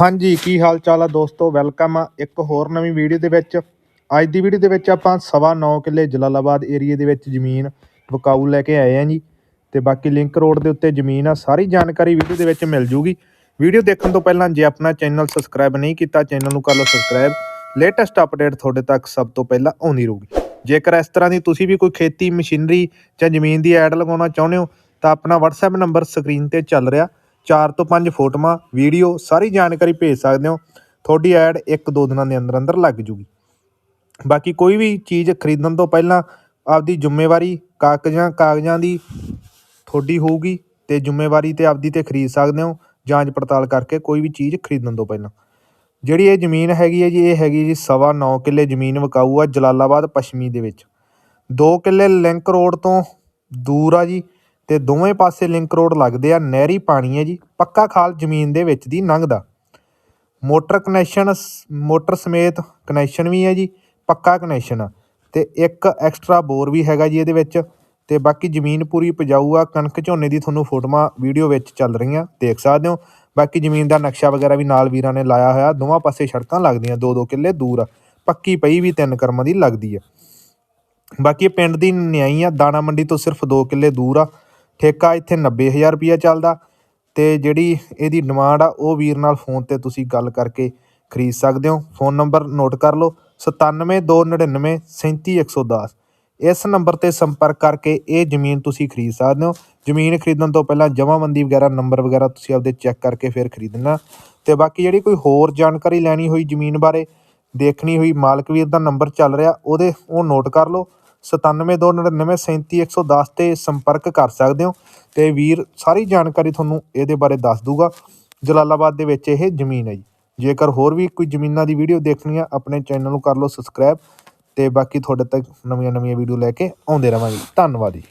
ਹਾਂਜੀ, ਕੀ ਹਾਲ ਚਾਲ ਆ ਦੋਸਤੋ? ਵੈਲਕਮ ਆ ਇੱਕ ਹੋਰ ਨਵੀਂ ਵੀਡੀਓ ਦੇ ਵਿੱਚ। ਅੱਜ ਦੀ ਵੀਡੀਓ ਦੇ ਵਿੱਚ ਆਪਾਂ ਸਵਾ ਨੌ ਕਿੱਲੇ ਜਲਾਲਾਬਾਦ ਏਰੀਏ ਦੇ ਵਿੱਚ ਜ਼ਮੀਨ ਵਿਕਾਊ ਲੈ ਕੇ ਆਏ ਆ ਜੀ। ਤੇ ਬਾਕੀ ਲਿੰਕ ਰੋਡ ਦੇ ਉੱਤੇ ਜ਼ਮੀਨ ਆ, ਸਾਰੀ ਜਾਣਕਾਰੀ ਵੀਡੀਓ ਦੇ ਵਿੱਚ ਮਿਲ ਜੂਗੀ। ਵੀਡੀਓ ਦੇਖਣ ਤੋਂ ਪਹਿਲਾਂ ਜੇ ਆਪਣਾ ਚੈਨਲ ਸਬਸਕ੍ਰਾਈਬ ਨਹੀਂ ਕੀਤਾ ਚੈਨਲ ਨੂੰ ਕਰ ਲਓ ਸਬਸਕ੍ਰਾਈਬ ਲੇਟੈਸਟ ਅਪਡੇਟ ਤੁਹਾਡੇ ਤੱਕ ਸਭ ਤੋਂ ਪਹਿਲਾਂ ਆਉਂਦੀ ਰਹੂਗੀ। ਜੇਕਰ ਇਸ ਤਰ੍ਹਾਂ ਦੀ ਤੁਸੀਂ ਵੀ ਕੋਈ ਖੇਤੀ, ਮਸ਼ੀਨਰੀ ਜਾਂ ਜ਼ਮੀਨ ਦੀ ਐਡ ਲਗਾਉਣਾ ਚਾਹੁੰਦੇ ਹੋ, ਤਾਂ ਆਪਣਾ WhatsApp ਨੰਬਰ ਸਕਰੀਨ ਤੇ ਚੱਲ ਰਿਹਾ। 4 ਤੋਂ 5 ਫੋਟੋਆਂ, ਵੀਡੀਓ, ਸਾਰੀ ਜਾਣਕਾਰੀ ਭੇਜ ਸਕਦੇ ਹੋ। ਤੁਹਾਡੀ ਐਡ ਇੱਕ ਦੋ ਦਿਨਾਂ ਦੇ ਅੰਦਰ ਅੰਦਰ ਲੱਗ ਜੂਗੀ। ਬਾਕੀ ਕੋਈ ਵੀ ਚੀਜ਼ ਖਰੀਦਣ ਤੋਂ ਪਹਿਲਾਂ ਆਪਦੀ ਜ਼ਿੰਮੇਵਾਰੀ, ਕਾਗਜ਼ਾਂ ਕਾਗਜ਼ਾਂ ਦੀ ਤੁਹਾਡੀ ਹੋਊਗੀ ਤੇ ਜ਼ਿੰਮੇਵਾਰੀ ਤੇ ਆਪਦੀ ਤੇ ਖਰੀਦ ਸਕਦੇ ਹੋ, ਜਾਂਚ ਪੜਤਾਲ ਕਰਕੇ ਕੋਈ ਵੀ ਚੀਜ਼ ਖਰੀਦਣ ਤੋਂ ਪਹਿਲਾਂ। ਜਿਹੜੀ ਇਹ ਜ਼ਮੀਨ ਹੈਗੀ ਹੈ ਜੀ, ਇਹ ਹੈਗੀ ਜੀ ਸਵਾ ਨੌ ਕਿੱਲੇ ਜ਼ਮੀਨ ਵਿਕਾਊ ਆ ਜਲਾਲਾਬਾਦ ਪੱਛਮੀ ਦੇ ਵਿੱਚ। 2 ਕਿੱਲੇ ਲਿੰਕ ਰੋਡ ਤੋਂ ਦੂਰ ਆ ਜੀ ਤੇ ਦੋਵੇਂ ਪਾਸੇ ਲਿੰਕ ਰੋਡ ਲੱਗਦੇ ਆ, ਨਹਿਰੀ ਪਾਣੀ ਹੈ ਜੀ, ਪੱਕਾ ਖਾਲ ਜ਼ਮੀਨ ਦੇ ਵਿੱਚ ਦੀ ਲੰਘਦਾ ਮੋਟਰ ਕਨੈਕਸ਼ਨ ਮੋਟਰ ਸਮੇਤ ਕਨੈਕਸ਼ਨ ਵੀ ਹੈ ਜੀ, ਪੱਕਾ ਕਨੈਕਸ਼ਨ। ਆ ਤੇ ਇੱਕ ਐਕਸਟਰਾ ਬੋਰ ਵੀ ਹੈਗਾ ਜੀ ਇਹਦੇ ਵਿੱਚ, ਤੇ ਬਾਕੀ ਜ਼ਮੀਨ ਪੂਰੀ ਉਪਜਾਊ ਆ ਕਣਕ ਝੋਨੇ ਦੀ ਤੁਹਾਨੂੰ ਫੋਟੋਆਂ, ਵੀਡੀਓ ਵਿੱਚ ਚੱਲ ਰਹੀਆਂ, ਦੇਖ ਸਕਦੇ ਹੋ। ਬਾਕੀ ਜ਼ਮੀਨ ਦਾ ਨਕਸ਼ਾ ਵਗੈਰਾ ਵੀ ਨਾਲ ਵੀਰਾਂ ਨੇ ਲਾਇਆ ਹੋਇਆ, ਦੋਵਾਂ ਪਾਸੇ ਸੜਕਾਂ ਲੱਗਦੀਆਂ ਦੋ ਦੋ ਕਿੱਲੇ ਦੂਰ ਆ ਪੱਕੀ ਪਈ ਵੀ ਤਿੰਨ ਕਰਮਾਂ ਦੀ ਲੱਗਦੀ ਆ ਬਾਕੀ ਪਿੰਡ ਦੀ ਨਿਆਈ ਆ, ਦਾਣਾ ਮੰਡੀ ਤੋਂ ਸਿਰਫ 2 ਕਿੱਲੇ ਦੂਰ ਆ ਠੇਕਾ ਇੱਥੇ 90000 ਰੁਪਿਆ ਚੱਲਦਾ ਤੇ ਜਿਹੜੀ ਇਹਦੀ ਡਿਮਾਂਡ ਆ, ਉਹ ਵੀਰ ਨਾਲ ਫੋਨ ਤੇ ਤੁਸੀਂ ਗੱਲ ਕਰਕੇ ਖਰੀਦ ਸਕਦੇ ਹੋ। ਫੋਨ ਨੰਬਰ ਨੋਟ ਕਰ ਲਓ 9729937110 ਇਸ ਨੰਬਰ ਤੇ ਸੰਪਰਕ ਕਰਕੇ ਇਹ ਜ਼ਮੀਨ ਤੁਸੀਂ ਖਰੀਦ ਸਕਦੇ ਹੋ। ਜ਼ਮੀਨ ਖਰੀਦਣ ਤੋਂ ਪਹਿਲਾਂ ਜਮ੍ਹਾਂਬੰਦੀ ਵਗੈਰਾ ਨੰਬਰ ਵਗੈਰਾ ਤੁਸੀਂ ਆਪਦੇ ਚੈੱਕ ਕਰਕੇ ਫਿਰ ਖਰੀਦਣਾ। ਤੇ ਬਾਕੀ ਜਿਹੜੀ ਕੋਈ ਹੋਰ ਜਾਣਕਾਰੀ ਲੈਣੀ ਹੋਈ ਜ਼ਮੀਨ ਬਾਰੇ ਦੇਖਣੀ ਹੋਈ ਮਾਲਕ ਵੀਰ ਦਾ ਨੰਬਰ ਚੱਲ ਰਿਹਾ, ਉਹਦੇ ਉਹ ਨੋਟ ਕਰ ਲਓ 9729937110 ਤੇ ਸੰਪਰਕ ਕਰ ਸਕਦੇ ਹੋ, ਤੇ ਵੀਰ ਸਾਰੀ ਜਾਣਕਾਰੀ ਤੁਹਾਨੂੰ ਇਹਦੇ ਬਾਰੇ ਦੱਸ ਦੂਗਾ, ਜਲਾਲਾਬਾਦ ਦੇ ਵਿੱਚ ਇਹ ਜ਼ਮੀਨ ਹੈ ਜੀ। ਜੇਕਰ ਹੋਰ ਵੀ ਕੋਈ ਜ਼ਮੀਨਾਂ ਦੀ ਵੀਡੀਓ ਦੇਖਣੀ ਆ, ਆਪਣੇ ਚੈਨਲ ਨੂੰ ਕਰ ਲਓ ਸਬਸਕ੍ਰਾਈਬ ਤੇ ਬਾਕੀ ਤੁਹਾਡੇ ਤੱਕ ਨਵੀਆਂ ਨਵੀਆਂ ਵੀਡੀਓ ਲੈ ਕੇ ਆਉਂਦੇ ਰਵਾਂਗੇ ਧੰਨਵਾਦ ਜੀ।